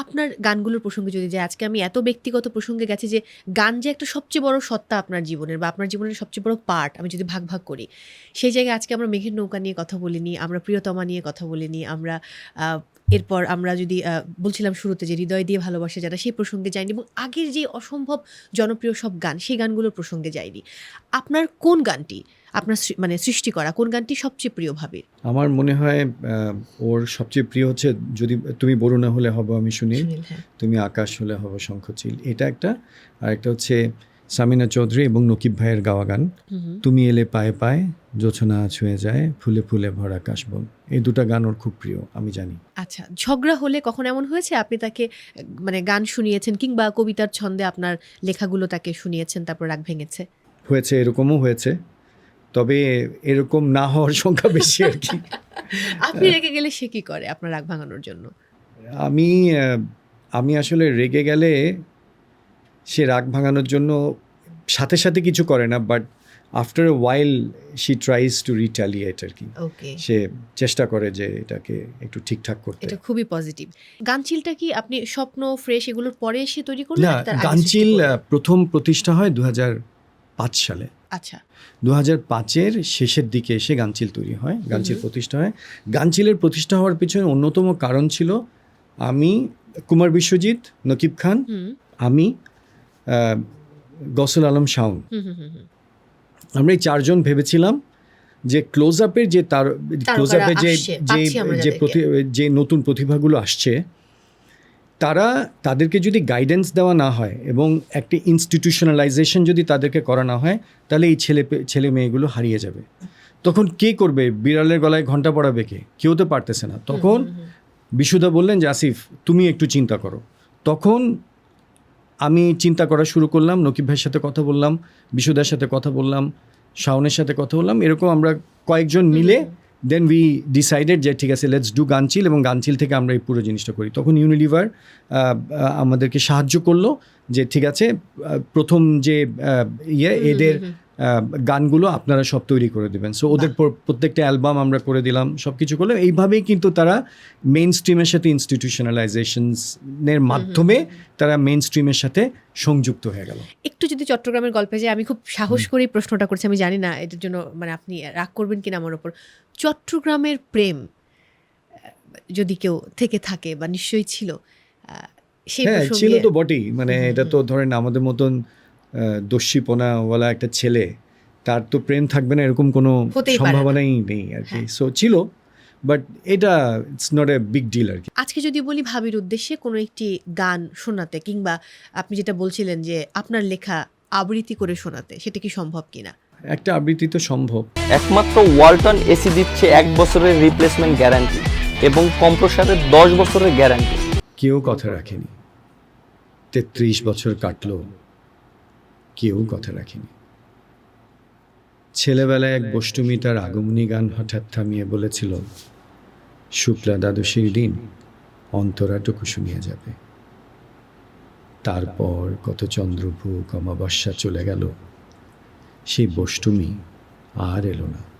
আপনার গানগুলোর প্রসঙ্গে যদি যাই আজকে আমি এত ব্যক্তিগত প্রসঙ্গে গেছি যে গান যে একটা সবচেয়ে বড় সত্তা আপনার জীবনের বা আপনার জীবনের সবচেয়ে বড় পার্ট আমি যদি ভাগ ভাগ করি, সেই জায়গায় আজকে আমরা মেঘের নৌকা নিয়ে কথা বলিনি, আমরা প্রিয়তমা নিয়ে কথা বলিনি, আমরা এরপর আমরা যদি বলছিলাম শুরুতে যে হৃদয় দিয়ে ভালোবাসে যারা সেই প্রসঙ্গে যায়নি এবং আগের যে অসম্ভব জনপ্রিয় সব গান সেই গানগুলোর প্রসঙ্গে যায়নি আপনার কোন গানটি আপনার মানে সৃষ্টি করা কোন গানটি সবচেয়ে প্রিয় ভাবে আমার মনে হয় ওর সবচেয়ে প্রিয় হচ্ছে যদি তুমি বরুণা হলে হব আমি শুনি হ্যাঁ। তুমি আকাশ হলে হব শঙ্খচিল। এটা একটা আর একটা হচ্ছে সামিনা চৌধুরী এবং নকিব ভাইয়ের গাওয়া গান। তুমি এলে পায়ে পায়ে জোছনা ছুঁয়ে যায় ফুলে ফুলে ভরা কাশবন। এই দুটো গান ওর খুব প্রিয় আমি জানি। আচ্ছা ঝগড়া হলে কখন এমন হয়েছে? আপনি তাকে মানে গান শুনিয়েছেন কিংবা কবিতার ছন্দে আপনার লেখাগুলো তাকে শুনিয়েছেন তারপর রাগ ভেঙেছে? হয়েছে এরকমও হয়েছে। তবে এরকম না হওয়ার সংখ্যা বেশি আর কি। আপনি রেগে গেলে সে কি করে আপনার রাগ ভাঙানোর জন্য? আমি আমি আসলে রেগে গেলে সে রাগ ভাঙানোর জন্য সাথে সাথে কিছু করে না but after a while she tries to retaliate আর কি। সে চেষ্টা করে যে এটাকে একটু ঠিকঠাক করতে। এটা খুবই পজিটিভ গানচিলটা কি আপনি স্বপ্ন ফ্রেশ এগুলোর পরে এসে তৈরি করলেন না গানচিল প্রথম প্রতিষ্ঠা হয় দু পাঁচ সালে। আচ্ছা। দু হাজার পাঁচের শেষের দিকে এসে গানচিল তৈরি হয় গানচিল প্রতিষ্ঠা হয়। গানচিলের প্রতিষ্ঠা হওয়ার পিছনে অন্যতম কারণ ছিল আমি কুমার বিশ্বজিৎ নকিব খান আমি গসল আলম হুম। আমরা এই চারজন ভেবেছিলাম যে ক্লোজ আপের যে তার ক্লোজ আপের যে যে যে প্রতি- যে নতুন প্রতিভাগুলো আসছে তারা তাদেরকে যদি গাইডেন্স দেওয়া না হয় এবং একটি ইনস্টিটিউশনালাইজেশন যদি তাদেরকে করা না হয় তাহলে এই ছেলে ছেলে মেয়েগুলো হারিয়ে যাবে। তখন কে করবে? বিড়ালের গলায় ঘণ্টা পড়াবে কে? কেউ তো পারতেছে না। তখন বিশুদা বললেন যে আসিফ তুমি একটু চিন্তা করো। তখন আমি চিন্তা করা শুরু করলাম নকিব ভাইয়ের সাথে কথা বললাম বিশুদার সাথে কথা বললাম শাওনের সাথে কথা বললাম এরকম আমরা কয়েকজন মিলে দেন উই ডিসাইডেড যে ঠিক আছে লেটস ডু গানচিল এবং গানচিল থেকে আমরা এই পুরো জিনিসটা করি। তখন ইউনিলিভার আমাদেরকে সাহায্য করল যে ঠিক আছে প্রথম যে ইয়ে এদের গানগুলো আপনারা সব তৈরি করে দেবেন। সো ওদের প্রত্যেকটা অ্যালবাম আমরা করে দিলাম সব কিছু করলাম। এইভাবেই কিন্তু তারা মেইন স্ট্রিমের সাথে ইনস্টিটিউশনালাইজেশনের মাধ্যমে তারা মেইন স্ট্রিমের সাথে সংযুক্ত হয়ে গেল। একটু যদি চট্টগ্রামের গল্পে যাই আমি খুব সাহস করেই প্রশ্নটা করছি আমি জানি না এটার জন্য মানে আপনি রাগ করবেন কিনা আমার ওপর। চট্টগ্রামের প্রেম যদি কেউ থেকে থাকে বা নিশ্চয়ই ছিল সেই হ্যাঁ ছিল তো বটেই মানে এটা তো ধরেন আমাদের মতন দস্যিপনাওয়ালা একটা ছেলে তার তো প্রেম থাকবে না এরকম কোনো। সম্ভাবনাই নেই আর কি। হ্যাঁ। সো ছিল বাট এটা it's not a big deal আর কি। আজকে যদি বলি ভাবির উদ্দেশ্যে কোনো একটি গান শোনাতে কিংবা আপনি যেটা বলছিলেন যে আপনার লেখা আবৃত্তি করে শোনাতে সেটা কি সম্ভব কিনা? একটা আবৃত্তি তো সম্ভব। একমাত্র ওয়ালটন এসি দিচ্ছে এক বছরের রিপ্লেসমেন্ট গ্যারান্টি এবং কম্প্রসারের দশ বছরের গ্যারান্টি কেউ কথা রাখেনি। তেত্রিশ বছর কাটলো। কেউ কথা রাখেনি। ছেলেবেলায় এক বষ্টমী তার আগমনী গান হঠাৎ থামিয়ে বলেছিল, শুক্লা দ্বাদশীর দিন অন্তরাটুকু শুনিয়ে যাবে। তারপর কত চন্দ্রভূ অমাবস্যা চলে গেল, সেই বষ্টমী আর এলো না।